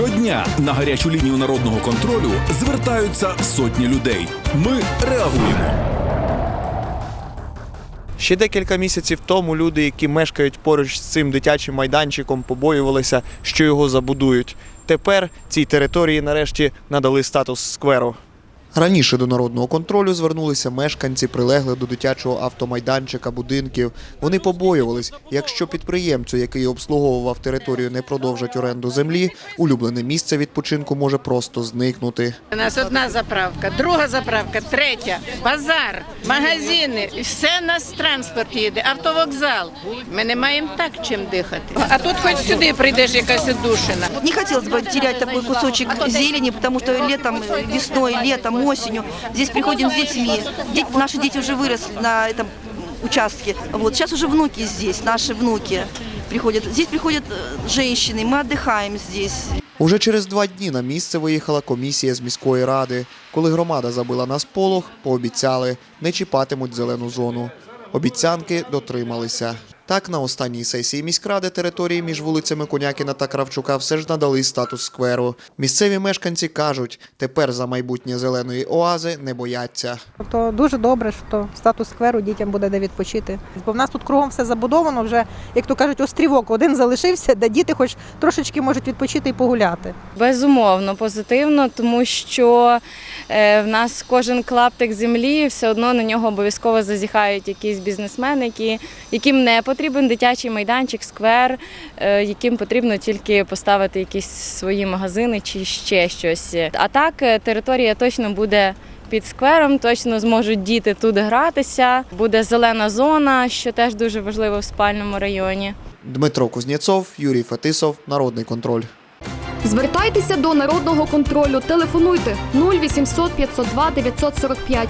Щодня на гарячу лінію народного контролю звертаються сотні людей. Ми реагуємо. Ще декілька місяців тому люди, які мешкають поруч з цим дитячим майданчиком, побоювалися, що його забудують. Тепер цій території нарешті надали статус скверу. Раніше до народного контролю звернулися мешканці, прилегли до дитячого автомайданчика будинків. Вони побоювались, якщо підприємцю, який обслуговував територію, не продовжать оренду землі, улюблене місце відпочинку може просто зникнути. У нас одна заправка, друга заправка, третя, базар, магазини, все нас транспорт їде, автовокзал. Ми не маємо так чим дихати. А тут хоч сюди прийдеш якась душина. Не хотелось бы терять такой кусочек зелени, потому что летом, весной, летом, осенью здесь приходим с детьми. Дети- наши дети уже выросли на этом участке. Вот сейчас уже внуки здесь, наши внуки приходят. Здесь приходят э, женщины, мы отдыхаем здесь. Уже через два дні на місце виїхала комісія з міської ради. Коли громада забила на сполох, пообіцяли не чіпатимуть зелену зону. Обіцянки дотрималися. Так, на останній сесії міськради території між вулицями Конякіна та Кравчука все ж надали статус скверу. Місцеві мешканці кажуть, тепер за майбутнє зеленої оази не бояться. То дуже добре, що статус скверу дітям буде де відпочити. Бо в нас тут кругом все забудовано, вже, як то кажуть, острівок один залишився, де діти хоч трошечки можуть відпочити і погуляти. Безумовно, позитивно, тому що е, в нас кожен клаптик землі, все одно на нього обов'язково зазіхають якісь бізнесмени, які, яким не потрібен дитячий майданчик, сквер, е, яким потрібно тільки поставити якісь свої магазини чи ще щось. А так е, територія точно буде. Під сквером точно зможуть діти тут гратися. Буде зелена зона, що теж дуже важливо в спальному районі. Дмитро Кузнєцов, Юрій Фетисов, Народний контроль. Звертайтеся до народного контролю. Телефонуйте 0800 502 945